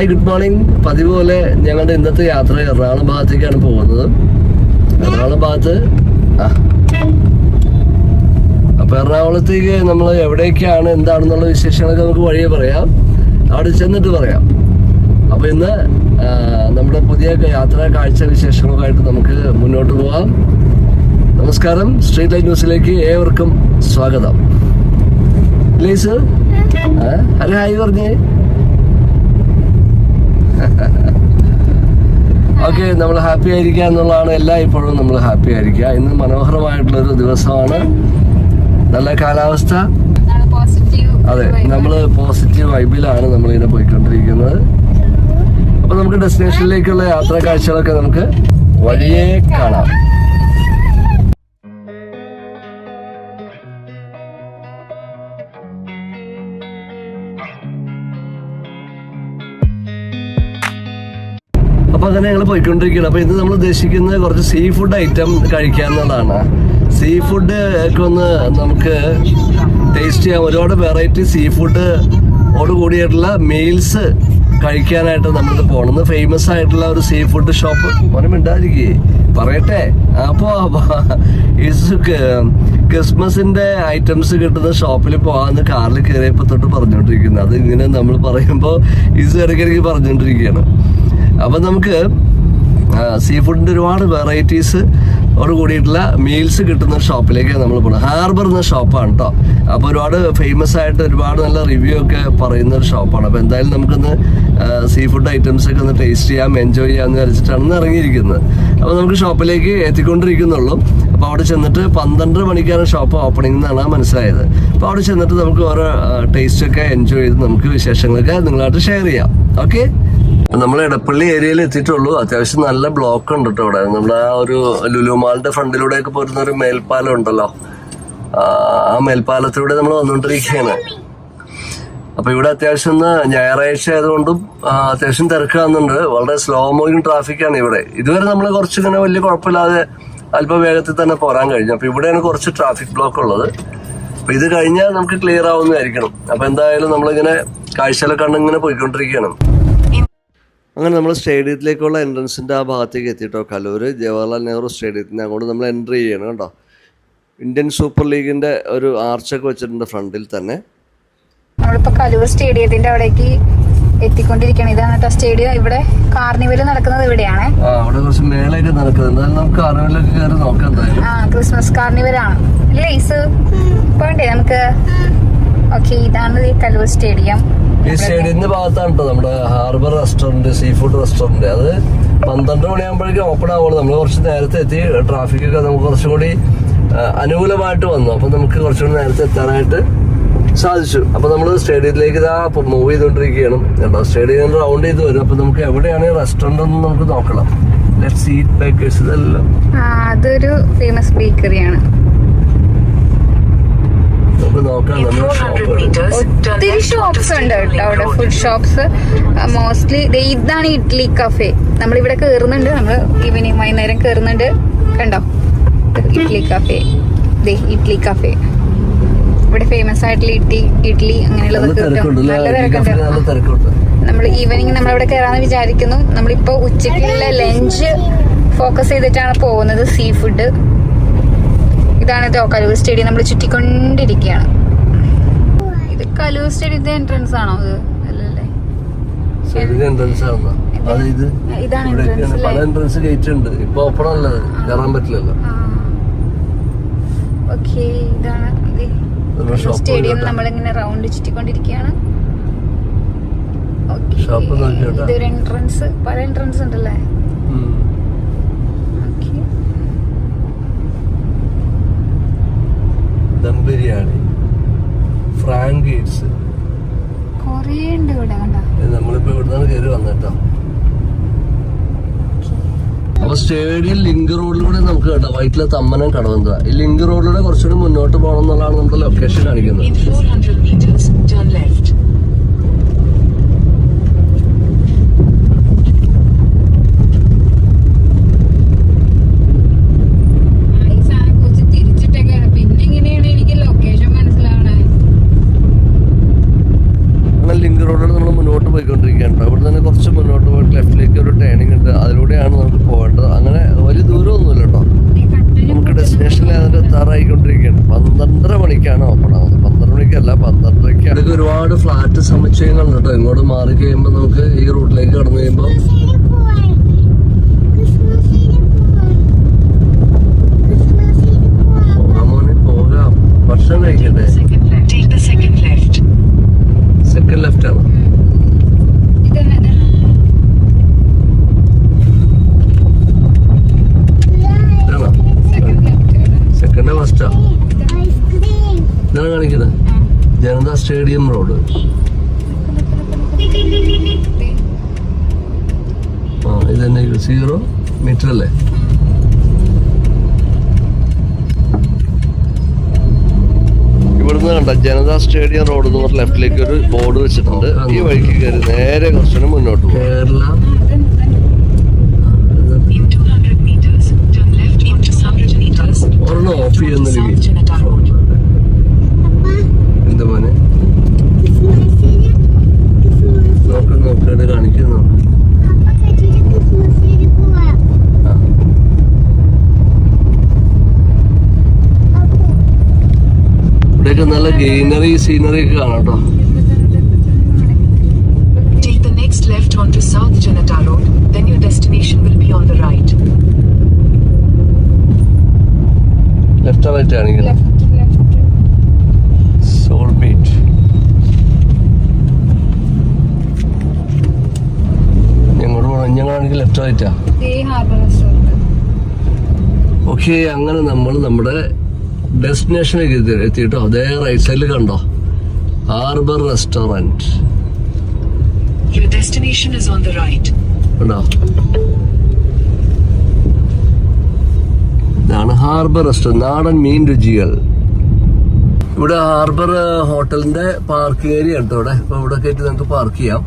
Hi good morning പതിവ് പോലെ ഞങ്ങളുടെ ഇന്നത്തെ യാത്ര എറണാകുളം ഭാഗത്തേക്കാണ് പോകുന്നത്. എറണാകുളം ഭാഗത്ത് അപ്പൊ എറണാകുളത്തേക്ക് നമ്മൾ എവിടേക്കാണ് എന്താണെന്നുള്ള വിശേഷങ്ങളൊക്കെ നമുക്ക് വഴിയെ പറയാം. അവിടെ ചെന്നിട്ട് പറയാം. അപ്പൊ ഇന്ന് നമ്മുടെ പുതിയ യാത്രാ കാഴ്ച വിശേഷങ്ങളുമായിട്ട് നമുക്ക് മുന്നോട്ട് പോവാം. നമസ്കാരം. സ്ട്രീറ്റ് ലൈറ്റ് ന്യൂസിലേക്ക് ഏവർക്കും സ്വാഗതം. ലീസ് ഹരി ഹായ് പറഞ്ഞേ. ഓക്കെ നമ്മൾ ഹാപ്പി ആയിരിക്കുക എന്നുള്ളതാണ് എല്ലാ ഇപ്പോഴും നമ്മൾ ഹാപ്പി ആയിരിക്കുക. ഇന്ന് മനോഹരമായിട്ടുള്ളൊരു ദിവസമാണ്. നല്ല കാലാവസ്ഥ. അതെ നമ്മൾ പോസിറ്റീവ് വൈബിലാണ് നമ്മളിങ്ങനെ പോയിക്കൊണ്ടിരിക്കുന്നത്. അപ്പൊ നമുക്ക് ഡെസ്റ്റിനേഷനിലേക്കുള്ള യാത്രാ കാഴ്ചകളൊക്കെ നമുക്ക് വഴിയേ കാണാം. അപ്പൊ അങ്ങനെ ഞങ്ങൾ പോയിക്കൊണ്ടിരിക്കുകയാണ്. അപ്പൊ ഇന്ന് നമ്മൾ ഉദ്ദേശിക്കുന്നത് കുറച്ച് സീ ഫുഡ് ഐറ്റം കഴിക്കാന്നുള്ളതാണ് സീ ഫുഡ് ഒക്കെ ഒന്ന് നമുക്ക് ടേസ്റ്റ് ചെയ്യാം. ഒരുപാട് വെറൈറ്റി സീ ഫുഡ് ഓട് കൂടിയിട്ടുള്ള മീൽസ് കഴിക്കാനായിട്ട് നമ്മൾ പോകണം ഫേമസ് ആയിട്ടുള്ള ഒരു സീ ഫുഡ് ഷോപ്പ് മോനെ മിണ്ടാതിരിക്കേ. പറയട്ടെ. അപ്പോ ഇസ് ക്രിസ്മസിന്റെ ഐറ്റംസ് കിട്ടുന്ന ഷോപ്പിൽ പോകാന്ന് കാറിൽ കയറിയപ്പോ തൊട്ട് പറഞ്ഞുകൊണ്ടിരിക്കുന്നത് അത് ഇങ്ങനെ നമ്മൾ പറയുമ്പോൾ ഇസ് ഇടയ്ക്കിടയ്ക്ക് പറഞ്ഞുകൊണ്ടിരിക്കുകയാണ് അപ്പൊ നമുക്ക് സീ ഫുഡിന്റെ ഒരുപാട് വെറൈറ്റീസ് ഓട് കൂടിയിട്ടുള്ള മീൽസ് കിട്ടുന്ന ഷോപ്പിലേക്ക് നമ്മൾ പോകണം ഹാർബർ എന്ന ഷോപ്പാണ് കേട്ടോ അപ്പോൾ ഒരുപാട് ഫേമസ് ആയിട്ട് ഒരുപാട് നല്ല റിവ്യൂ ഒക്കെ പറയുന്ന ഒരു ഷോപ്പാണ് അപ്പോൾ എന്തായാലും നമുക്കൊന്ന് സീ ഫുഡ് ഐറ്റംസ് ഒക്കെ ഒന്ന് ടേസ്റ്റ് ചെയ്യാം എൻജോയ് ചെയ്യാമെന്ന് വിചാരിച്ചിട്ടാണ് ഇറങ്ങിയിരിക്കുന്നത്. അപ്പോൾ നമുക്ക് ഷോപ്പിലേക്ക് എത്തിക്കൊണ്ടിരിക്കുന്നുള്ളൂ. അപ്പോൾ അവിടെ ചെന്നിട്ട് പന്ത്രണ്ട് മണിക്കാണ് ഷോപ്പ് ഓപ്പണിംഗ് എന്നാണ് മനസ്സിലായത്. അപ്പോൾ അവിടെ ചെന്നിട്ട് നമുക്ക് ഓരോ ടേസ്റ്റ് ഒക്കെ എൻജോയ് ചെയ്ത് നമുക്ക് വിശേഷങ്ങളൊക്കെ നിങ്ങളായിട്ട് ഷെയർ ചെയ്യാം. ഓക്കെ നമ്മൾ ഇടപ്പള്ളി ഏരിയയിൽ എത്തിയിട്ടുള്ളൂ. അത്യാവശ്യം നല്ല ബ്ലോക്ക് ഉണ്ട് കേട്ടോ ഇവിടെ നമ്മുടെ ആ ഒരു ലുലുമാളിന്റെ ഫ്രണ്ടിലൂടെയൊക്കെ പോരുന്ന ഒരു മേൽപ്പാലം ഉണ്ടല്ലോ. ആ ആ മേൽപ്പാലത്തിലൂടെ നമ്മൾ വന്നുകൊണ്ടിരിക്കുകയാണ് അപ്പൊ ഇവിടെ അത്യാവശ്യം ഒന്ന് ഞായറാഴ്ച ആയതുകൊണ്ടും അത്യാവശ്യം തിരക്കാകുന്നുണ്ട് വളരെ സ്ലോ മൂവിങ് ട്രാഫിക്കാണ് ഇവിടെ. ഇതുവരെ നമ്മൾ കുറച്ചിങ്ങനെ വലിയ കുഴപ്പമില്ലാതെ അല്പ വേഗത്തിൽ തന്നെ പോരാൻ കഴിഞ്ഞു. അപ്പൊ ഇവിടെയാണ് കുറച്ച് ട്രാഫിക് ബ്ലോക്ക് ഉള്ളത്. അപ്പൊ ഇത് കഴിഞ്ഞാൽ നമുക്ക് ക്ലിയർ ആവുന്നതായിരിക്കണം. അപ്പൊ എന്തായാലും നമ്മളിങ്ങനെ കാഴ്ചകളെ കണ്ടിങ്ങനെ പോയിക്കൊണ്ടിരിക്കുകയാണ്. അങ്ങനെ നമ്മൾ സ്റ്റേഡിയത്തിലേക്കുള്ള എൻട്രൻസിന്റെ ആ ഭാഗത്തേക്ക് എത്തിയിട്ടോ കലൂർ ജവഹർലാൽ നെഹ്റു സ്റ്റേഡിയത്തിന് അങ്ങോട്ട് നമ്മൾ എൻട്രി ചെയ്യണം കേട്ടോ. ഇന്ത്യൻ സൂപ്പർ ലീഗിന്റെ ഒരു ആർച്ചൊക്കെ വെച്ചിട്ടുണ്ട് ഫ്രണ്ടിൽ തന്നെ. നമ്മളിപ്പോൾ കലൂർ സ്റ്റേഡിയത്തിന്റെ അവിടേക്ക് എത്തിക്കൊണ്ടിരിക്കുകയാണ്. ഇതാണ് കേട്ടോ സ്റ്റേഡിയം. ഇവിടെ കാർണിവൽ നടക്കുന്നത് ഇവിടെയാണ്. ആ അവിടെ കുറച്ച് മേളയൊക്കെ നടക്കുന്നുണ്ട്. നമുക്ക് കയറി നോക്കാം ആ ക്രിസ്മസ് കാർണിവൽ ആണ് അല്ലേ ഈസ്? പോണ്ടേ നമുക്ക്? ഓക്കെ ഇതാണ് ഈ കലൂർ സ്റ്റേഡിയം. ഈ സ്റ്റേഡിയത്തിന്റെ ഭാഗത്താണ് കേട്ടോ നമ്മുടെ harbour restaurant sea food restaurant അത് പന്ത്രണ്ട് മണിയാകുമ്പോഴേക്കും ഓപ്പൺ ആവുള്ളൂ. നമ്മൾ കുറച്ച് നേരത്തെ എത്തി. ട്രാഫിക്കൊക്കെ നമുക്ക് കുറച്ചുകൂടി അനുകൂലമായിട്ട് വന്നു. അപ്പൊ നമുക്ക് കുറച്ചുകൂടി നേരത്തെ എത്താനായിട്ട് സാധിച്ചു. അപ്പൊ നമ്മൾ സ്റ്റേഡിയത്തിലേക്ക് ഇതാ മൂവ് ചെയ്തുകൊണ്ടിരിക്കുകയാണ് കേട്ടോ സ്റ്റേഡിയം റൗണ്ട് ചെയ്ത് വരും. അപ്പൊ നമുക്ക് എവിടെയാണ് റെസ്റ്റോറന്റ് എന്ന് നമുക്ക് നോക്കണം. ലെറ്റ് സീറ്റ് പാക്കേഴ്സ് ഇതെല്ലാം. അതൊരു ഫേമസ് ബേക്കറിയാണ് നമുക്ക് നോക്കാം നമ്മുടെ ഷോപ്പുകൾ ഒത്തിരി ഷോപ്സ് ഉണ്ട് കേട്ടോ അവിടെ. ഫുഡ് ഷോപ്സ് മോസ്റ്റ്ലി ഇതാണ് ഇഡ്ലി കഫേ നമ്മളിവിടെ കയറുന്നുണ്ട് നമ്മൾ ഈവനിങ് വൈകുന്നേരം കയറുന്നുണ്ട് കണ്ടോ? ഇഡ്ലി കഫേ ദേ ഇഡ്ലി കഫേ ഇവിടെ ഫേമസ് ആയിട്ടുള്ള ഇഡ്ലി ഇഡ്ലി നല്ല അങ്ങനെയുള്ളതൊക്കെ കിട്ടും നല്ല തിരക്കുണ്ട്. നമ്മൾ ഈവനിങ് നമ്മളിവിടെ കയറാന്ന് വിചാരിക്കുന്നു. നമ്മളിപ്പോ ഉച്ചയ്ക്കുള്ള ലഞ്ച് ഫോക്കസ് ചെയ്തിട്ടാണ് പോകുന്നത്. സീ ഫുഡ് ഇതാണ് ഇതോ കലൂർ സ്റ്റേഡിയം നമ്മൾ ചുറ്റിക്കൊണ്ടിരിക്കുകയാണ് ഇത് കലൂർ സ്റ്റേഡിയത്തെ എൻട്രൻസ് ആണോ ഇത്? അല്ലല്ലേ? പല എൻട്രൻസ് ഗേറ്റ് ഉണ്ട്. ഇപ്പൊ ഓപ്പൺ കയറാൻ പറ്റില്ലല്ലോ. ഓക്കെ ഇതാണ് സ്റ്റേഡിയം. നമ്മളിങ്ങനെ റൗണ്ട് ചുറ്റിക്കൊണ്ടിരിക്കുകയാണ്. ഇതൊരു എൻട്രൻസ് പല എൻട്രൻസ് ഉണ്ടല്ലേ ഉം. ഓക്കെ ദം ബിരിയാണി ഫ്രാങ്ക് ഈഡ്സ് കണ്ടോ? നമ്മളിപ്പോ ഇവിടുന്നാണ് കയറി വന്നിട്ടോ. അപ്പൊ സ്റ്റേഡിയം ലിങ്ക് റോഡിലൂടെ നമുക്ക് കേട്ടോ വൈറ്റിലെ തമ്മനം കടവന്ത ഈ ലിങ്ക് റോഡിലൂടെ കുറച്ചുകൂടി മുന്നോട്ട് പോകണം എന്നുള്ളതാണ് നമ്മുടെ ലൊക്കേഷൻ കാണിക്കുന്നത് In 400 meters, turn left. ഈ സാധനം കുറച്ച് തിരിച്ചിട്ടൊക്കെയാണ് പിന്നെ എങ്ങനെയാണ് എനിക്ക് ലൊക്കേഷൻ മനസ്സിലാവണേ അങ്ങനെ ലിങ്ക് റോഡിലൂടെ നമ്മൾ മുന്നോട്ട് പോയിക്കൊണ്ടിരിക്കുകയാണ് ഇവിടെ തന്നെ കുറച്ച് ഡെസ്റ്റിനേഷനിൽ അതിന്റെ എത്താറായിക്കൊണ്ടിരിക്കുകയാണ് പന്ത്രണ്ടര മണിക്കാണ് ഓപ്പൺ ആവുന്നത് പന്ത്രണ്ട് മണിക്കല്ല പന്ത്രണ്ടരയ്ക്ക് ഇതൊക്കെ ഒരുപാട് ഫ്ലാറ്റ് സമുച്ചയങ്ങളുണ്ട്. കേട്ടോ ഇങ്ങോട്ട് മാറി കഴിയുമ്പോൾ നമുക്ക് ഈ റൂട്ടിലേക്ക് കടന്നു കഴിയുമ്പോൾ പോകാം ഭക്ഷണം കഴിക്കട്ടെ? Second സെക്കൻഡ് ലെഫ്റ്റ് ആണ്. സെക്കൻഡ് ഫസ്റ്റാ ഇതാണ് കാണിക്കുന്നത്. Janata stadium road. ആ ഇത് തന്നെ സീറോ മീറ്റർ അല്ലേ? ഇവിടുന്ന് കണ്ട ജനതാ സ്റ്റേഡിയം റോഡ് എന്ന് പറഞ്ഞ ലെഫ്റ്റിലേക്ക് ഒരു ബോർഡ് വെച്ചിട്ടുണ്ട്. ഈ വഴിക്ക് കയറി നേരെ കുറച്ചുകൂടി മുന്നോട്ട് പോകും. Kerala. In 200 meters, turn left into 100 meters. ഒരെണ്ണം ഓഫ് ചെയ്യുന്ന. എന്താ മോനെ നോക്ക് നോക്കാതെ കാണിക്കുന്നു ഇവിടെയൊക്കെ നല്ല ഗ്രീനറി സീനറി ഒക്കെ കാണാം കേട്ടോ Take the next left onto South Janata Road, then your destination will be on the right. Left right കാണിക്കുന്നത് Left, left. സോൾ ബീറ്റ് എങ്ങോട്ട് പോകണം റെസ്റ്റോറന്റ്. ഓക്കെ അങ്ങനെ നമ്മൾ നമ്മുടെ ഡെസ്റ്റിനേഷനിലേക്ക് എത്തി എത്തിയിട്ടോ? അതേ റൈറ്റ് സൈഡിൽ കണ്ടോ? ഹാർബർ റെസ്റ്റോറന്റ് ഇതാണ് ഹാർബർ റെസ്റ്റോറന്റ് നാടൻ മീൻ രുചികൾ. ഇവിടെ ഹാർബർ ഹോട്ടലിന്റെ പാർക്കിംഗ് ഏരിയ ഉണ്ട് ഇവിടെ. അപ്പൊ ഇവിടെ കയറ്റി നമുക്ക് പാർക്ക് ചെയ്യാം.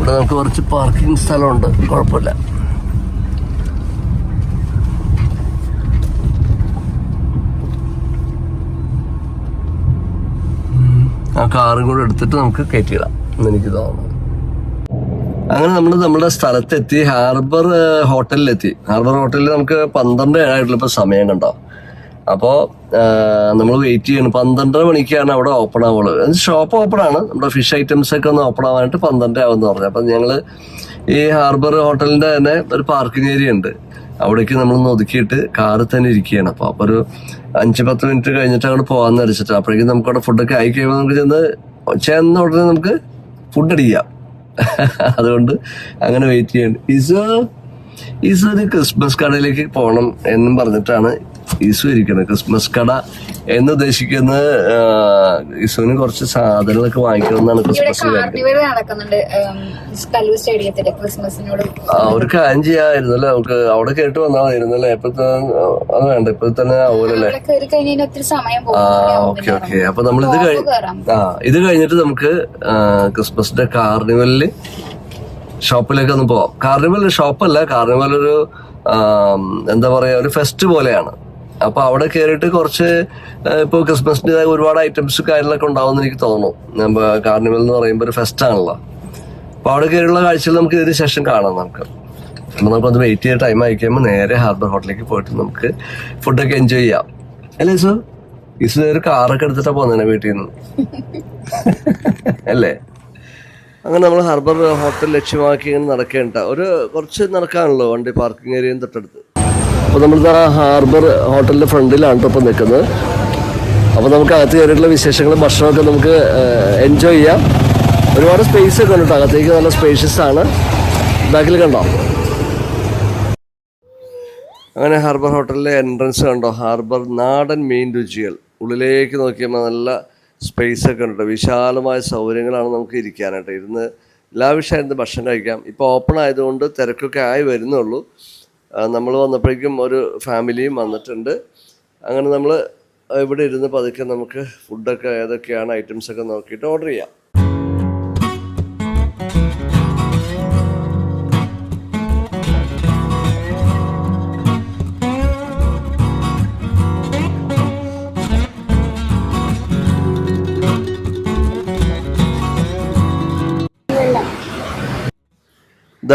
ഇവിടെ നമുക്ക് കുറച്ച് പാർക്കിംഗ് സ്ഥലമുണ്ട്. കുഴപ്പമില്ല. ആ കാറും കൂടെ എടുത്തിട്ട് നമുക്ക് കയറ്റിയിടാം. എനിക്ക് തോന്നുന്നു. അങ്ങനെ നമ്മൾ നമ്മുടെ സ്ഥലത്തെത്തി. ഹാർബർ ഹോട്ടലിലെത്തി. ഹാർബർ ഹോട്ടലിൽ നമുക്ക് പന്ത്രണ്ട് ഏഴായിട്ടുള്ള ഇപ്പോൾ സമയം കണ്ടോ? അപ്പോൾ നമ്മൾ വെയിറ്റ് ചെയ്യണം. പന്ത്രണ്ടര മണിക്കാണ് അവിടെ ഓപ്പൺ ആവുള്ളത് ഷോപ്പ് ഓപ്പൺ ആണ്. നമ്മുടെ ഫിഷ് ഐറ്റംസ് ഒക്കെ ഒന്ന് ഓപ്പൺ ആവാനായിട്ട് പന്ത്രണ്ടര ആവുമെന്ന് പറഞ്ഞു. അപ്പം ഞങ്ങൾ ഈ ഹാർബർ ഹോട്ടലിന്റെ തന്നെ ഒരു പാർക്കിംഗ് ഏരിയ ഉണ്ട്. അവിടേക്ക് നമ്മളൊന്ന് ഒതുക്കിയിട്ട് കാറിൽ തന്നെ ഇരിക്കുകയാണ്. അപ്പോൾ അപ്പോൾ ഒരു അഞ്ച് പത്ത് മിനിറ്റ് കഴിഞ്ഞിട്ട് അങ്ങോട്ട് പോകാമെന്ന് അടിച്ചിട്ട് അപ്പോഴേക്കും നമുക്ക് അവിടെ ഫുഡൊക്കെ ആയി കഴിയുമ്പോൾ നമുക്ക് ചെന്ന് ചെന്ന ഉടനെ നമുക്ക് ഫുഡ് അടിക്കാം അതുകൊണ്ട് അങ്ങനെ വെയിറ്റ് ചെയ്യണം ഇസ് ഇസ് ഒരു ക്രിസ്മസ് കടയിലേക്ക് പോകണം എന്നും പറഞ്ഞിട്ടാണ് ഈസു ഇരിക്കുന്നത് ക്രിസ്മസ് കട എന്ന് ഉദ്ദേശിക്കുന്നത് ഈശോന് കുറച്ച് സാധനങ്ങളൊക്കെ വാങ്ങിക്കണം എന്നാണ് ഇവിടെ ക്രിസ്മസ് ഒരു കാര്യം ചെയ്യാമായിരുന്നല്ലേ നമുക്ക്? അവിടെ കേട്ട് വന്നാലായിരുന്നല്ലേ ഇപ്പൊ അത് വേണ്ട. ഇപ്പൊ തന്നെ ആവൂലല്ലേ ആ ഓക്കെ ഓക്കെ. അപ്പൊ നമ്മൾ ഇത് കഴി ആ ഇത് കഴിഞ്ഞിട്ട് നമുക്ക് ക്രിസ്മസിന്റെ കാർണിവലിൽ ഷോപ്പിലേക്ക് ഒന്ന് പോവാം. കാർണിവൽ ഷോപ്പല്ല. കാർണിവൽ ഒരു എന്താ പറയാ ഒരു ഫെസ്റ്റ് പോലെയാണ്. അപ്പൊ അവിടെ കയറിയിട്ട് കുറച്ച് ഇപ്പൊ ക്രിസ്മസിന്റെ ഒരുപാട് ഐറ്റംസ് കാര്യങ്ങളൊക്കെ ഉണ്ടാവും എനിക്ക് തോന്നുന്നു. കാർണിവൽ എന്ന് പറയുമ്പോൾ ഒരു ഫെസ്റ്റ് ആണല്ലോ. അപ്പൊ അവിടെ കയറിയുള്ള കാഴ്ചകൾ നമുക്ക് ഇതിന് ശേഷം കാണാം നമുക്ക്. അപ്പൊ നമുക്കത് വെയിറ്റ് ചെയ്ത് ടൈം ആയിക്കുമ്പോൾ നേരെ ഹാർബർ ഹോട്ടലിലേക്ക് പോയിട്ട് നമുക്ക് ഫുഡൊക്കെ എൻജോയ് ചെയ്യാം. അല്ലേ സു? ഇസു ഒരു കാറൊക്കെ എടുത്തിട്ടാ പോന്നേനെ വീട്ടിൽ നിന്ന് അല്ലേ? അങ്ങനെ നമ്മൾ ഹാർബർ ഹോട്ടൽ ലക്ഷ്യമാക്കി ഇങ്ങനെ നടക്കേണ്ട. ഒരു കുറച്ച് നടക്കാണല്ലോ വണ്ടി പാർക്കിംഗ് ഏരിയയും തൊട്ടടുത്ത്. അപ്പോൾ നമ്മൾ ആ ഹാർബർ ഹോട്ടലിന്റെ ഫ്രണ്ടിലാണ് കേട്ടോ ഇപ്പം നിൽക്കുന്നത്. അപ്പോൾ നമുക്ക് അകത്ത് കയറിയിട്ടുള്ള വിശേഷങ്ങളും ഭക്ഷണമൊക്കെ നമുക്ക് എൻജോയ് ചെയ്യാം. ഒരുപാട് സ്പേസ് ഒക്കെ ഉണ്ട്. അകത്തേക്ക് നല്ല സ്പേഷ്യസ് ആണ്. ബാക്കിൽ കണ്ടോ? അങ്ങനെ ഹാർബർ ഹോട്ടലിലെ എൻട്രൻസ് കണ്ടോ? ഹാർബർ നാടൻ മെയിൻ രുചികൾ. ഉള്ളിലേക്ക് നോക്കിയപ്പോൾ നല്ല സ്പേസ് ഒക്കെ ഉണ്ട് വിശാലമായ സൗകര്യങ്ങളാണ് നമുക്ക് ഇരിക്കാനായിട്ട്. ഇരുന്ന് ലാവിഷായിരുന്ന് ഭക്ഷണം കഴിക്കാം. ഇപ്പോൾ ഓപ്പൺ ആയതുകൊണ്ട് തിരക്കൊക്കെ ആയി വരുന്നുള്ളൂ നമ്മൾ വന്നപ്പോഴേക്കും ഒരു ഫാമിലിയും വന്നിട്ടുണ്ട്. അങ്ങനെ നമ്മൾ ഇവിടെ ഇരുന്ന് പതുക്കെ നമുക്ക് ഫുഡൊക്കെ ഏതൊക്കെയാണ് ഐറ്റംസൊക്കെ നോക്കിയിട്ട് ഓർഡർ ചെയ്യാം.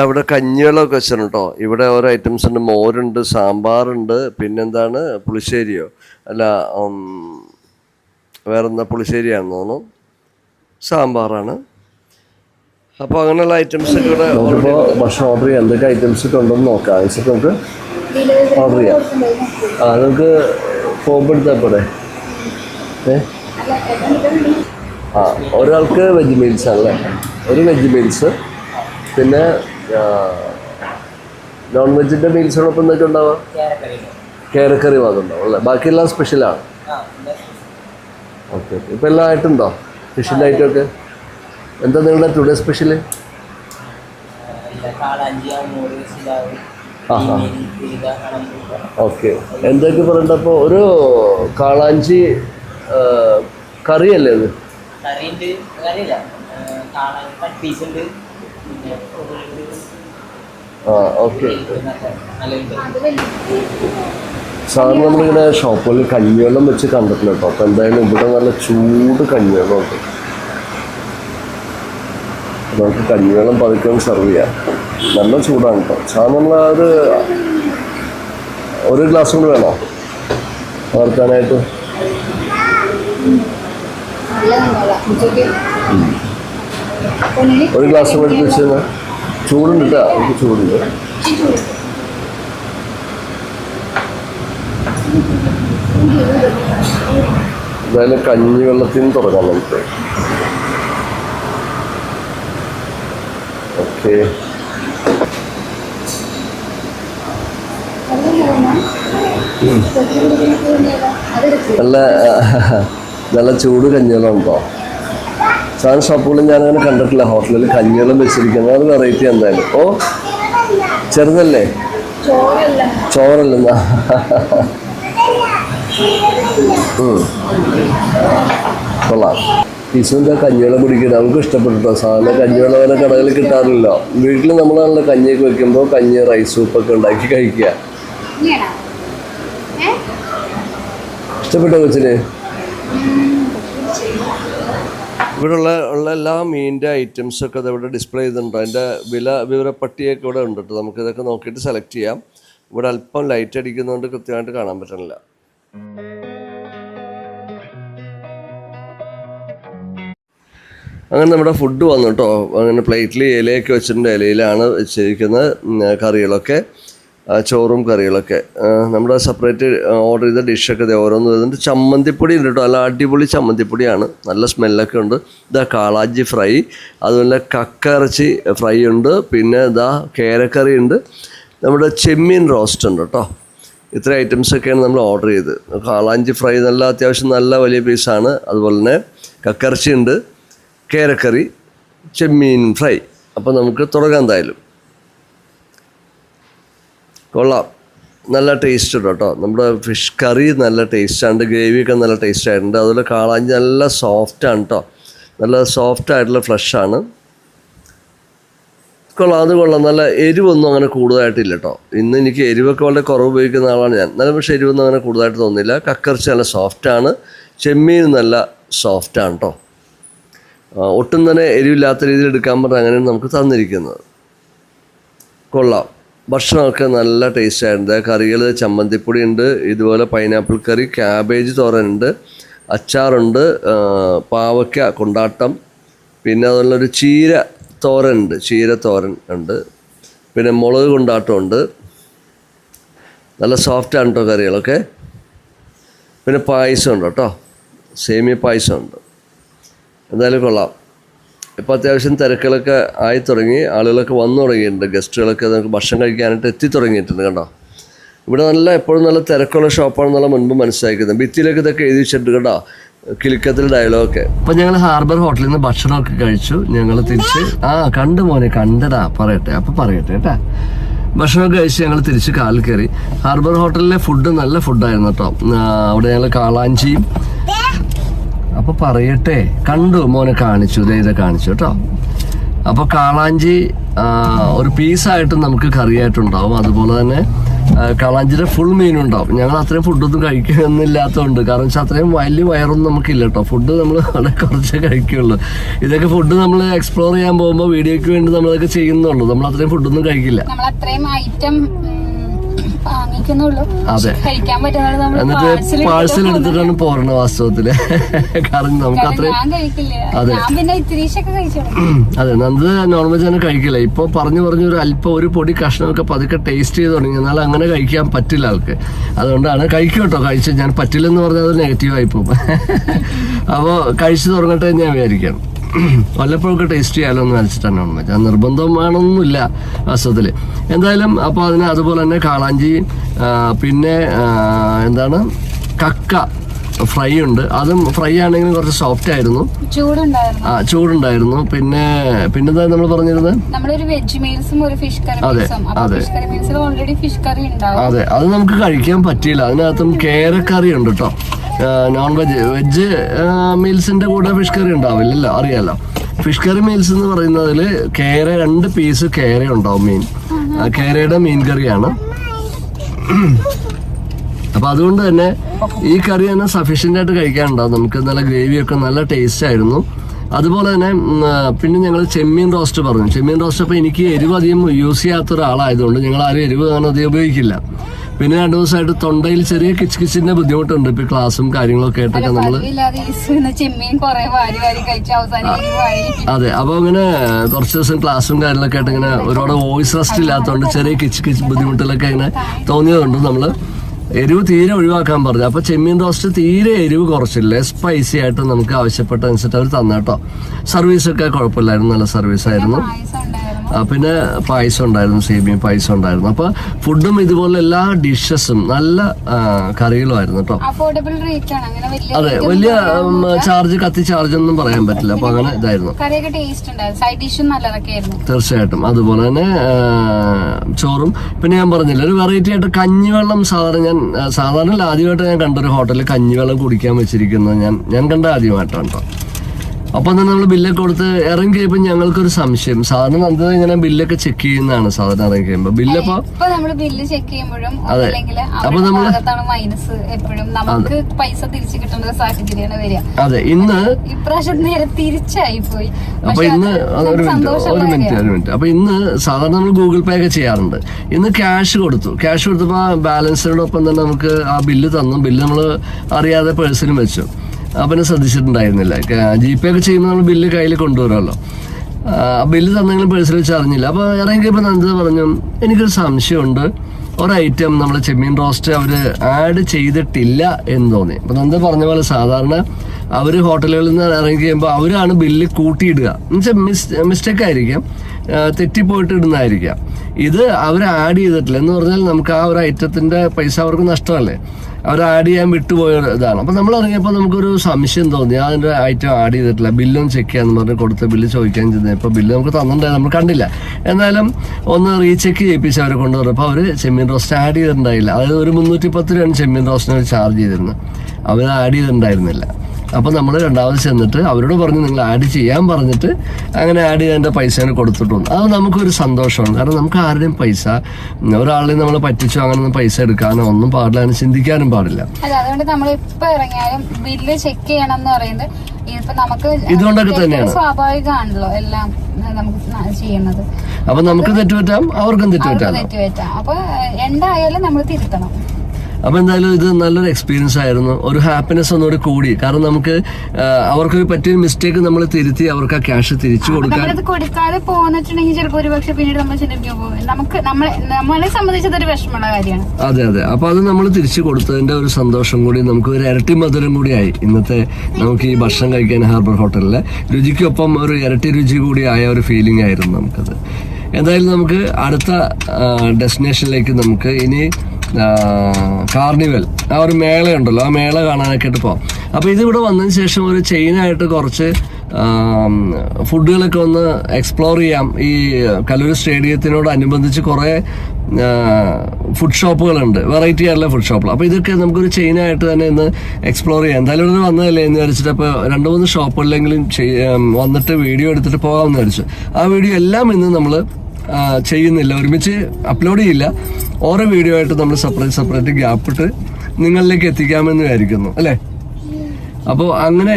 അവിടെ കഞ്ഞികളൊക്കെ വെച്ചിട്ടുണ്ട് കേട്ടോ. ഇവിടെ ഓരോ ഐറ്റംസ് ഉണ്ട്. മോരുണ്ട് സാമ്പാറുണ്ട്. പിന്നെന്താണ്? പുളിശ്ശേരിയോ? അല്ല വേറെ വേറെന്താ പുളിശ്ശേരിയാണെന്ന് തോന്നുന്നു. സാമ്പാറാണ്. അപ്പോൾ അങ്ങനെയുള്ള ഐറ്റംസ് ഒക്കെ ഇവിടെ ഭക്ഷണം ഓർഡർ ചെയ്യാം. എന്തൊക്കെ ഐറ്റംസ് ഒക്കെ ഉണ്ടെന്ന് നോക്കാം. അതിനനുസരിച്ച് നമുക്ക് ഓർഡർ ചെയ്യാം. ആ നമുക്ക് പോകുമ്പോൾ എടുത്താൽ പോരെ? ഏ? ആ ഒരാൾക്ക് വെജ് മീൽസ് ആണല്ലേ? ഒരു വെജ് മീൽസ് പിന്നെ നോൺ വെജിന്റെ മീൽസിനോടൊപ്പം എന്തൊക്കെ ഉണ്ടാവാം? കേരക്കറി. ഉണ്ടാവും അല്ലേ? ബാക്കിയെല്ലാം സ്പെഷ്യലാണ് ഓക്കെ ഓക്കെ ഇപ്പം എല്ലാം ആയിട്ടുണ്ടോ? സ്പെഷ്യൽ ഐറ്റമൊക്കെ എന്താ നിങ്ങളുടെ ടുഡേ സ്പെഷ്യൽ ആ. ഓക്കെ എന്തൊക്കെ പറയണ്ടപ്പോൾ ഒരു കാളാഞ്ചി കറിയല്ലേ ഇത്? കറിയില്ല പീസ് ഉണ്ട് ഓക്കെ. സാർ സാധാരണ നമ്മളിങ്ങനെ ഷോപ്പുകളിൽ കഞ്ഞിവെള്ളം വെച്ച് കണ്ടിട്ടില്ല കേട്ടോ. അപ്പം എന്തായാലും ഇവിടെ നല്ല ചൂട് കഞ്ഞിവെള്ളം ഉണ്ട്. നമുക്ക് കഞ്ഞിവെള്ളം പതുക്കെ സെർവ് ചെയ്യാം. നല്ല ചൂടാണ് കേട്ടോ. സാധാരണ നമ്മൾ അത് ഒരു ഗ്ലാസ് കൂടി വേണോ? വളർത്താനായിട്ട്? ഒരു ഗ്ലാസ് കൂടി എടുത്ത് വെച്ച് കഴിഞ്ഞാൽ ചൂടുണ്ട് കേട്ടോ. എനിക്ക് ചൂടുണ്ട്. എന്തായാലും കഞ്ഞിവെള്ളത്തിൽ നിന്ന് തുടങ്ങാം നമുക്ക്. ഓക്കെ. നല്ല നല്ല ചൂട് കഞ്ഞിവെള്ളം ഉണ്ടോ? സാധാരണ ഷോപ്പുകളിൽ ഞാനങ്ങനെ കണ്ടിട്ടില്ല. ഹോട്ടലിൽ കഞ്ഞികളും വെച്ചിരിക്കുന്നത് അത് വെറൈറ്റി എന്തായാലും. ഓ ചെറുതല്ലേ? ചോറല്ലെന്നാ. കൊള്ളാം. ഇസുവിന്റെ കഞ്ഞിവെള്ളം കുടിക്കണം നമുക്ക് ഇഷ്ടപ്പെട്ടോ സാധാരണ കഞ്ഞിവെള്ളം അങ്ങനെ കടകളിൽ കിട്ടാറില്ല വീട്ടിൽ നമ്മളാണല്ലോ കഞ്ഞിയൊക്കെ വെക്കുമ്പോൾ കഞ്ഞി റൈസ് സൂപ്പൊക്കെ ഉണ്ടാക്കി കഴിക്കുക. ഇഷ്ടപ്പെട്ടോ കൊച്ചിന്? ഇവിടെ ഉള്ള എല്ലാ മീനിന്റെ ഐറ്റംസൊക്കെ ഇത് ഇവിടെ ഡിസ്പ്ലേ ചെയ്തിട്ടുണ്ട്. അതിന്റെ വില വിവരപ്പട്ടിയൊക്കെ ഇവിടെ ഉണ്ട് കേട്ടോ. നമുക്ക് ഇതൊക്കെ നോക്കിയിട്ട് സെലക്ട് ചെയ്യാം. ഇവിടെ അല്പം ലൈറ്റ് അടിക്കുന്നതുകൊണ്ട് കൃത്യമായിട്ട് കാണാൻ പറ്റണില്ല. അങ്ങനെ നമ്മുടെ ഫുഡ് വന്നു കേട്ടോ. അങ്ങനെ പ്ലേറ്റിൽ ഇലയൊക്കെ വെച്ചിട്ടുണ്ട്. ഇലയിലാണ് വെച്ചിരിക്കുന്നത് കറികളൊക്കെ. ചോറും കറികളൊക്കെ. നമ്മുടെ സെപ്പറേറ്റ് ഓർഡർ ചെയ്ത ഡിഷൊക്കെ ഇതേ ഓരോന്ന് വരുന്നുണ്ട് ചമ്മന്തിപ്പൊടി ഉണ്ട് കേട്ടോ. നല്ല അടിപൊളി ചമ്മന്തിപ്പൊടിയാണ്. നല്ല സ്മെല്ലൊക്കെ ഉണ്ട്. ഇതാ കാളാജി ഫ്രൈ. അതുപോലെ കക്കറച്ചി ഫ്രൈ ഉണ്ട്. പിന്നെ ഇതാ കേരക്കറി ഉണ്ട്. നമ്മുടെ ചെമ്മീൻ റോസ്റ്റ് ഉണ്ട് കേട്ടോ. ഇത്ര ഐറ്റംസൊക്കെയാണ് നമ്മൾ ഓർഡർ ചെയ്ത്. കാളാഞ്ചി ഫ്രൈ നല്ല അത്യാവശ്യം നല്ല വലിയ പീസാണ് അതുപോലെ തന്നെ കക്കറച്ചി ഉണ്ട്. കേരക്കറി ചെമ്മീൻ ഫ്രൈ. അപ്പോൾ നമുക്ക് തുടങ്ങാം എന്തായാലും. കൊള്ളാം. നല്ല ടേസ്റ്റ് ഉണ്ട് കേട്ടോ. നമ്മുടെ ഫിഷ് കറി നല്ല ടേസ്റ്റാണ് ഗ്രേവിയൊക്കെ നല്ല ടേസ്റ്റ് ആയിട്ടുണ്ട്. അതുപോലെ കാളാഞ്ചി നല്ല സോഫ്റ്റാണ് കേട്ടോ. നല്ല സോഫ്റ്റ് ആയിട്ടുള്ള ഫ്ലഷാണ് കൊള്ളാം. അത് കൊള്ളാം. നല്ല എരിവൊന്നും അങ്ങനെ കൂടുതലായിട്ടില്ല കേട്ടോ. ഇന്ന് എനിക്ക് എരിവൊക്കെ വളരെ കുറവ് ഉപയോഗിക്കുന്ന ആളാണ് ഞാൻ. നല്ല പക്ഷേ എരിവൊന്നും അങ്ങനെ കൂടുതലായിട്ട് തോന്നില്ല കക്കറിച്ച് നല്ല സോഫ്റ്റാണ് ചെമ്മീൻ നല്ല സോഫ്റ്റാണ് കേട്ടോ. ഒട്ടും തന്നെ എരിവില്ലാത്ത രീതിയിൽ എടുക്കാൻ പറഞ്ഞാൽ അങ്ങനെയാണ് നമുക്ക് തന്നിരിക്കുന്നത്. കൊള്ളാം. ഭക്ഷണമൊക്കെ നല്ല ടേസ്റ്റ് ആയിട്ടുണ്ട് കറികൾ ചമ്മന്തിപ്പൊടി ഉണ്ട് ഇതുപോലെ പൈനാപ്പിൾ കറി ക്യാബേജ് തോരനുണ്ട് അച്ചാറുണ്ട് പാവയ്ക്ക കൊണ്ടാട്ടം പിന്നെ അതുപോലെ ഒരു ചീര തോരൻ ഉണ്ട് ചീര തോരൻ ഉണ്ട് പിന്നെ മുളക് കൊണ്ടാട്ടം ഉണ്ട് നല്ല ആണ് കേട്ടോ കറികളൊക്കെ. പിന്നെ പായസം ഉണ്ട് കേട്ടോ സേമിയ പായസം ഉണ്ട് എന്തായാലും കൊള്ളാം. ഇപ്പോൾ അത്യാവശ്യം തിരക്കുകളൊക്കെ ആയി തുടങ്ങി ആളുകളൊക്കെ വന്നു തുടങ്ങിയിട്ടുണ്ട്. ഗസ്റ്റുകളൊക്കെ നമുക്ക് ഭക്ഷണം കഴിക്കാനായിട്ട് എത്തി തുടങ്ങിയിട്ടുണ്ട് കണ്ടോ? ഇവിടെ നല്ല എപ്പോഴും നല്ല തിരക്കുള്ള ഷോപ്പാണെന്നുള്ള മുൻപ് മനസ്സിലാക്കുന്നത് ഭിത്തിയിലൊക്കെ ഇതൊക്കെ എഴുതി വെച്ചിട്ടുണ്ട് കേട്ടോ കിലുക്കത്തിൽ ഡയലോഗൊക്കെ അപ്പൊ ഞങ്ങൾ ഹാർബർ ഹോട്ടലിൽ നിന്ന് ഭക്ഷണമൊക്കെ കഴിച്ചു. ഞങ്ങൾ തിരിച്ച് ആ കണ്ടു മോനെ കണ്ടടാ പറയട്ടെ. അപ്പൊ പറയട്ടെ കേട്ടാ. ഭക്ഷണമൊക്കെ കഴിച്ച് ഞങ്ങൾ തിരിച്ച് കാലിൽ കയറി. ഹാർബർ ഹോട്ടലിലെ ഫുഡ് നല്ല ഫുഡായിരുന്നു കേട്ടോ. അവിടെ ഞങ്ങൾ കാളാഞ്ചിയും അപ്പൊ പറയട്ടെ. കണ്ടു മോനെ കാണിച്ചു ദേ ഇത് കാണിച്ചു കേട്ടോ. അപ്പൊ കാളാഞ്ചി ഒരു പീസായിട്ട് നമുക്ക് കറിയായിട്ടുണ്ടാവും. അതുപോലെ തന്നെ ആ, ഫുൾ മീൻ ഉണ്ടാവും ഞങ്ങൾ അത്രയും ഫുഡൊന്നും കഴിക്കുന്നില്ലാത്തതുകൊണ്ട്. കാരണം വെച്ചാൽ അത്രയും വലിയ വയറൊന്നും നമുക്കില്ല കേട്ടോ. ഫുഡ് നമ്മൾ വളരെ കുറച്ചേ കഴിക്കുള്ളൂ. ഇതൊക്കെ ഫുഡ് നമ്മൾ എക്സ്പ്ലോർ ചെയ്യാൻ പോകുമ്പോൾ വീഡിയോയ്ക്ക് വേണ്ടി നമ്മളൊക്കെ ചെയ്യുന്നുള്ളൂ. നമ്മൾ അത്രയും ഫുഡൊന്നും കഴിക്കില്ല. അത്രയും ഐറ്റം വാങ്ങിക്കുന്നുള്ളൂ. അതെ. കഴിക്കാൻ എന്നിട്ട് പാഴ്സൽ എടുത്തിട്ടാണ് പോരണ വാസ്തവത്തിൽ. കാരണം നമുക്ക് കഴിക്കില്ല. അതെ. അതെ നന്ദ നോൺ വെജ് തന്നെ കഴിക്കില്ല. ഇപ്പൊ പറഞ്ഞു പറഞ്ഞു ഒരു അല്പം ഒരു പൊടി കഷ്ണമൊക്കെ പതുക്കെ ടേസ്റ്റ് ചെയ്ത് തുടങ്ങി. എന്നാൽ അങ്ങനെ കഴിക്കാൻ പറ്റില്ല ആൾക്ക്. അതുകൊണ്ടാണ് കഴിക്കും കേട്ടോ കഴിച്ചു. ഞാൻ പറ്റില്ലെന്ന് പറഞ്ഞാൽ അത് നെഗറ്റീവ് ആയി പോകും. അപ്പോൾ കഴിച്ചു തുടങ്ങട്ടെ ഞാൻ വിചാരിക്കണം വല്ലപ്പോഴൊക്കെ ടേസ്റ്റ് ചെയ്യാലോ എന്ന് വെച്ചിട്ടാണ് നോൺ വെജ് അത് നിർബന്ധമാണൊന്നുമില്ല വാസ്തവത്തിൽ എന്തായാലും അപ്പോൾ അതിന് അതുപോലെ തന്നെ കാളാഞ്ചി പിന്നെ എന്താണ് കക്ക ഫ്രൈ ഉണ്ട്. അതും ഫ്രൈ ആണെങ്കിലും കുറച്ച് സോഫ്റ്റ് ആയിരുന്നു. ചൂടുണ്ടായിരുന്നു. ആ ചൂടുണ്ടായിരുന്നു. പിന്നെ പിന്നെന്താ നമ്മൾ പറഞ്ഞിരുന്നത്? അതെ, അതെ. അതെ അത് നമുക്ക് കഴിക്കാൻ പറ്റിയില്ല. അതിനകത്തും കേരക്കറി ഉണ്ട് കേട്ടോ നോൺ വെജ് വെജ് മീൽസിന്റെ കൂടെ ഫിഷ് കറി ഉണ്ടാവില്ലല്ലോ അറിയാലോ. ഫിഷ് കറി മീൽസ് എന്ന് പറയുന്നതിൽ കേര രണ്ട് പീസ് കേര ഉണ്ടാവും മീൻ കേരയുടെ മീൻ കറിയാണ്. അപ്പൊ അതുകൊണ്ട് തന്നെ ഈ കറി തന്നെ സഫീഷ്യന്റ് ആയിട്ട് കഴിക്കാനുണ്ടാവും. നമുക്ക് നല്ല ഗ്രേവിയൊക്കെ നല്ല ടേസ്റ്റ് ആയിരുന്നു. അതുപോലെ തന്നെ പിന്നെ ഞങ്ങൾ ചെമ്മീൻ റോസ്റ്റ് പറഞ്ഞു. ചെമ്മീൻ റോസ്റ്റ് അപ്പോൾ എനിക്ക് എരിവ് അധികം യൂസ് ചെയ്യാത്ത ഒരാളായതുകൊണ്ട് ഞങ്ങൾ ആരും എരിവ് അങ്ങനെ അധികം ഉപയോഗിക്കില്ല. പിന്നെ രണ്ടു ദിവസമായിട്ട് തൊണ്ടയിൽ ചെറിയ കിച്ച് കിച്ചിന്റെ ബുദ്ധിമുട്ടുണ്ട്. ഇപ്പൊ ക്ലാസ്സും കാര്യങ്ങളൊക്കെ ആയിട്ടൊക്കെ എരിവ് അതെ അപ്പൊ ഇങ്ങനെ കുറച്ച് ദിവസം ക്ലാസ്സും കാര്യങ്ങളൊക്കെ ആയിട്ട് ഇങ്ങനെ ഒരുപാട് വോയിസ് റെസ്റ്റ് ഇല്ലാത്തതുകൊണ്ട് ചെറിയ കിച്ച് കിച്ച് ബുദ്ധിമുട്ടിലൊക്കെ ഇങ്ങനെ തോന്നിയതുകൊണ്ട് നമ്മൾ എരിവ് തീരെ ഒഴിവാക്കാൻ പറഞ്ഞു. അപ്പൊ ചെമ്മീൻ റോസ്റ്റ് തീരെ എരിവ് കുറച്ചില്ല. സ്പൈസി ആയിട്ട് നമുക്ക് ആവശ്യപ്പെട്ട അനുസരിച്ച് അവർ തന്നേട്ടോ സർവീസ് ഒക്കെ കുഴപ്പമില്ലായിരുന്നു. നല്ല സർവീസ് പിന്നെ പായസം ഉണ്ടായിരുന്നു സേമിയ പായസം ഉണ്ടായിരുന്നു. അപ്പൊ ഫുഡും ഇതുപോലെ എല്ലാ ഡിഷസും നല്ല കറികളും കറികളുമായിരുന്നു കേട്ടോ അതെ വലിയ ചാർജ് കത്തി ചാർജ് ഒന്നും പറയാൻ പറ്റില്ല. അപ്പൊ അങ്ങനെ ഇതായിരുന്നു. തീർച്ചയായിട്ടും. അതുപോലെ തന്നെ ചോറും. പിന്നെ ഞാൻ പറഞ്ഞില്ല ഒരു വെറൈറ്റി ആയിട്ട് കഞ്ഞിവെള്ളം സാധാരണ ഞാൻ സാധാരണ ആദ്യമായിട്ട് ഞാൻ കണ്ടൊരു ഹോട്ടലിൽ കഞ്ഞിവെള്ളം കുടിക്കാൻ വെച്ചിരിക്കുന്നത് ഞാൻ ഞാൻ കണ്ട ആദ്യമായിട്ടാണ് കേട്ടോ അപ്പം തന്നെ നമ്മൾ ബില്ലൊക്കെ കൊടുത്ത് ഇറങ്ങി കഴിയുമ്പോൾ ഞങ്ങൾക്കൊരു സംശയം. സാധാരണ നന്ദ ഇങ്ങനെ ബില്ലൊക്കെ ചെക്ക് ചെയ്യുന്നതാണ് സാധാരണ ഇറങ്ങി കഴിയുമ്പോൾ ബില്ലപ്പോ ബില്ല് ചെക്ക് ചെയ്യുമ്പോഴും അതെ. അപ്പൊ നമ്മൾ മൈനസ് എപ്പോഴും. നമുക്ക് പൈസ തിരിച്ചു കിട്ടുന്ന ഒരു സാഹചര്യമാണ് വരിക. അതെ ഇന്ന് ഇപ്രാവശ്യം നേരെ തിരിച്ചായി പോയി അപ്പൊ ഇന്ന് ഒരു മിനിറ്റ് ഒരു മിനിറ്റ് ഒരു മിനിറ്റ്. അപ്പൊ ഇന്ന് സാധാരണ നമ്മൾ ഗൂഗിൾ പേ ഒക്കെ ചെയ്യാറുണ്ട്. ഇന്ന് ക്യാഷ് കൊടുത്തു. ക്യാഷ് കൊടുത്തപ്പോൾ ബാലൻസിനോടൊപ്പം തന്നെ നമുക്ക് ആ ബില്ല് തന്നു. ബില്ല് നമ്മൾ അറിയാതെ പേഴ്സിലും വെച്ചു. അപ്പം ശ്രദ്ധിച്ചിട്ടുണ്ടായിരുന്നില്ല. ജി പേ ഒക്കെ ചെയ്യുമ്പോൾ നമ്മൾ ബില്ല് കയ്യിൽ കൊണ്ടുവരുമല്ലോ. ബില്ല് തന്നെങ്കിലും പേഴ്സിൽ വെച്ച് അറിഞ്ഞില്ല. അപ്പോൾ ഇറങ്ങിയപ്പോൾ നന്ദ പറഞ്ഞു എനിക്കൊരു സംശയമുണ്ട്. ഒരു ഐറ്റം നമ്മൾ ചെമ്മീൻ റോസ്റ്റ് അവർ ആഡ് ചെയ്തിട്ടില്ല എന്ന് തോന്നി. അപ്പം നന്ദ പറഞ്ഞ പോലെ സാധാരണ അവർ ഹോട്ടലുകളിൽ നിന്ന് ഇറങ്ങി കഴിയുമ്പോൾ അവരാണ് ബില്ല് കൂട്ടിയിടുക. എന്നുവെച്ചാൽ മിസ് മിസ്റ്റേക്ക് ആയിരിക്കാം. തെറ്റിപ്പോയിട്ട് ഇടുന്നതായിരിക്കാം. ഇത് അവർ ആഡ് ചെയ്തിട്ടില്ല. എന്ന് പറഞ്ഞാൽ നമുക്ക് ആ ഒരു ഐറ്റത്തിന്റെ പൈസ അവർക്ക് നഷ്ടമല്ലേ? അവർ ആഡ് ചെയ്യാൻ വിട്ടുപോയ ഇതാണ്. അപ്പം നമ്മൾ ഇറങ്ങിയപ്പോൾ നമുക്കൊരു സംശയം തോന്നി. അതിന്റെ ഐറ്റം ആഡ് ചെയ്തിട്ടില്ല. ബില്ലൊന്ന് ചെക്ക് ചെയ്യാന്ന് പറഞ്ഞ് കൊടുത്ത ബില്ല് ചോദിക്കാൻ ചെന്നപ്പോൾ ബില്ല് നമുക്ക് തന്നിട്ടുണ്ടായി നമ്മൾ കണ്ടില്ല. എന്നാലും ഒന്ന് റീചെക്ക് ചെയ്യിപ്പിച്ച് അവരെ കൊണ്ടുവന്നപ്പോൾ അവർ ചെമ്മീൻ റോസ്റ്റ് ആഡ് ചെയ്തിട്ടുണ്ടായില്ല. അതായത് ഒരു മുന്നൂറ്റി പത്ത് രൂപയാണ് ചെമ്മീൻ റോസ്റ്റിന് ചാർജ് ചെയ്തിരുന്നത് അവർ ആഡ് ചെയ്തിട്ടുണ്ടായിരുന്നില്ല. അപ്പോൾ നമ്മൾ രണ്ടാമത് ചെന്നിട്ട് അവരോട് പറഞ്ഞ് നിങ്ങൾ ആഡ് ചെയ്യാൻ പറഞ്ഞിട്ട് അങ്ങനെ ആഡ് ചെയ്തതിന്റെ പൈസ കൊടുത്തിട്ട് വന്നു അത് നമുക്കൊരു സന്തോഷമാണ്. കാരണം നമുക്ക് ആരുടെയും പൈസ ഒരാളെയും നമ്മൾ പറ്റിച്ചോ അങ്ങനൊന്നും പൈസ എടുക്കാനോ ഒന്നും പാടില്ല ചിന്തിക്കാനും പാടില്ല. അതുകൊണ്ട് നമ്മൾ ഇപ്പൊ ഇറങ്ങിയാലും ബില്ല് ചെക്ക് ചെയ്യണം എന്ന് പറയുന്നത് നമുക്ക് ഇതുകൊണ്ടൊക്കെ തന്നെയാണ്. സ്വാഭാവികമാണല്ലോ എല്ലാം നമുക്ക് ചെയ്യുന്നത്. അപ്പം നമുക്ക് തെറ്റുപറ്റാം അവർക്കും അവർക്ക് തെറ്റുപറ്റാം തെറ്റുപറ്റാം. അപ്പൊ എന്തായാലും നമ്മൾ തിരുത്തണം. അപ്പൊ എന്തായാലും ഇത് നല്ലൊരു എക്സ്പീരിയൻസ് ആയിരുന്നു. ഒരു ഹാപ്പിനെസ് ഒന്നുകൂടി കൂടി. കാരണം നമുക്ക് അവർക്ക് അവർക്കൊരു പറ്റിയ മിസ്റ്റേക്ക് നമ്മൾ തിരുത്തി അവർക്ക് ആ ക്യാഷ് തിരിച്ചു കൊടുക്കാൻ കൊടുക്കാതെ പോകുന്നിട്ടുണ്ടെങ്കിൽ ചിലപ്പോൾ ഒരുപക്ഷെ പിന്നീട് നമ്മൾ ചിന്തിക്കാൻ പോകും നമുക്ക് നമ്മളെ നമ്മളെ സംബന്ധിച്ചത് ഒരു വിഷമമുള്ള കാര്യമാണ്. അതെ അതെ. അപ്പൊ അത് നമ്മൾ തിരിച്ചു കൊടുത്തതിന്റെ ഒരു സന്തോഷം കൂടി നമുക്ക് ഒരു ഇരട്ടി മധുരം കൂടിയായി ഇന്നത്തെ നമുക്ക് ഈ ഭക്ഷണം കഴിക്കാൻ ഹാർബർ ഹോട്ടലിലെ രുചിക്കൊപ്പം ഒരു ഇരട്ടി രുചി കൂടി ആയ ഒരു ഫീലിംഗ് ആയിരുന്നു നമുക്കത്. എന്തായാലും നമുക്ക് അടുത്ത ഡെസ്റ്റിനേഷനിലേക്ക് നമുക്ക് ഇനി കാർണിവൽ. ആ ഒരു മേളയുണ്ടല്ലോ ആ മേള കാണാനൊക്കെ ആയിട്ട് പോവാം. അപ്പോൾ ഇതിവിടെ വന്നതിന് ശേഷം ഒരു ചെയിനായിട്ട് കുറച്ച് ഫുഡുകളൊക്കെ ഒന്ന് എക്സ്പ്ലോർ ചെയ്യാം. ഈ കല്ലൂർ സ്റ്റേഡിയത്തിനോട് അനുബന്ധിച്ച് കുറേ ഫുഡ് ഷോപ്പുകളുണ്ട് വെറൈറ്റി ആയിട്ടുള്ള ഫുഡ് ഷോപ്പുകൾ അപ്പോൾ ഇതൊക്കെ നമുക്കൊരു ചെയിനായിട്ട് തന്നെ ഇന്ന് എക്സ്പ്ലോർ ചെയ്യാം. എന്തായാലും ഇവിടെ വന്നതല്ലേ എന്ന് വിചാരിച്ചിട്ട് അപ്പോൾ രണ്ട് മൂന്ന് ഷോപ്പുകളിലെങ്കിലും വന്നിട്ട് വീഡിയോ എടുത്തിട്ട് പോകാമെന്ന് വിചാരിച്ചു. ആ വീഡിയോ എല്ലാം ഇന്ന് നമ്മൾ ചെയ്യുന്നില്ല. ഒരുമിച്ച് അപ്ലോഡ് ചെയ്യില്ല. ഓരോ വീഡിയോ ആയിട്ട് നമ്മൾ സെപ്പറേറ്റ് സെപ്പറേറ്റ് ഗ്യാപ്പ് ഇട്ട് നിങ്ങളിലേക്ക് എത്തിക്കാമെന്ന് വിചാരിക്കുന്നു അല്ലേ? അപ്പോൾ അങ്ങനെ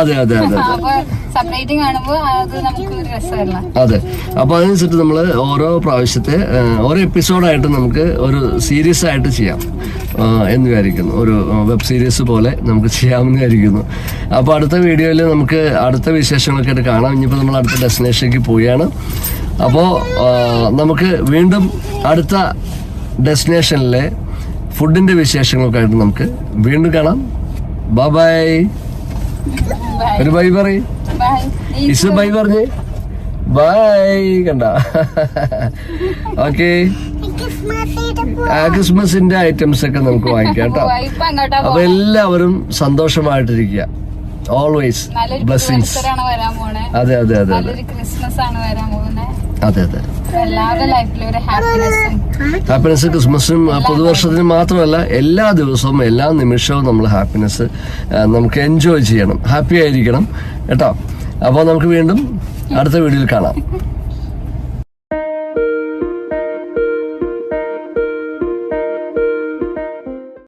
അതെ അതെ അതെ അതെ. അപ്പൊ അപ്പൊ അതനുസരിച്ച് നമ്മൾ ഓരോ പ്രാവശ്യത്തെ ഓരോ എപ്പിസോഡായിട്ട് നമുക്ക് ഒരു സീരീസ് ആയിട്ട് ചെയ്യാം എന്ന് വിചാരിക്കുന്നു. ഒരു വെബ് സീരീസ് പോലെ നമുക്ക് ചെയ്യാമെന്ന് വിചാരിക്കുന്നു. അപ്പോൾ അടുത്ത വീഡിയോയിൽ നമുക്ക് അടുത്ത വിശേഷങ്ങളൊക്കെ ആയിട്ട് കാണാം. ഇനിയിപ്പോൾ നമ്മൾ അടുത്ത ഡെസ്റ്റിനേഷനിലേക്ക് പോവുകയാണ്. അപ്പോൾ നമുക്ക് വീണ്ടും അടുത്ത ഡെസ്റ്റിനേഷനിലെ ഫുഡിന്റെ വിശേഷങ്ങളൊക്കെ ആയിട്ട് നമുക്ക് വീണ്ടും കാണാം. ബൈ ഒരു ബൈ പറയും. ബൈ ഇസ് ബൈ പറഞ്ഞേ. ബൈ കണ്ട. ഓക്കെ ക്രിസ്മസിന്റെ ഐറ്റംസ് ഒക്കെ നമുക്ക് വാങ്ങിക്കാം കേട്ടോ. അപ്പൊ എല്ലാവരും സന്തോഷമായിട്ടിരിക്കുക. ഓൾവേസ് ബ്ലസ്സിംഗ്സ് ബ്ലെസ്സിങ്സ് അതെ അതെ അതെ അതെ. ക്രിസ്മസ് ആണ് വരാൻ പോകുന്നത് അതെ അതെ. ഹാപ്പിനെസ് ക്രിസ്മസിനും പുതുവർഷത്തിനും മാത്രമല്ല എല്ലാ ദിവസവും എല്ലാ നിമിഷവും നമ്മൾ ഹാപ്പിനെസ് നമുക്ക് എൻജോയ് ചെയ്യണം. ഹാപ്പി ആയിരിക്കണം. കേട്ടോ? അപ്പോൾ നമുക്ക് വീണ്ടും അടുത്ത വീഡിയോയിൽ കാണാം.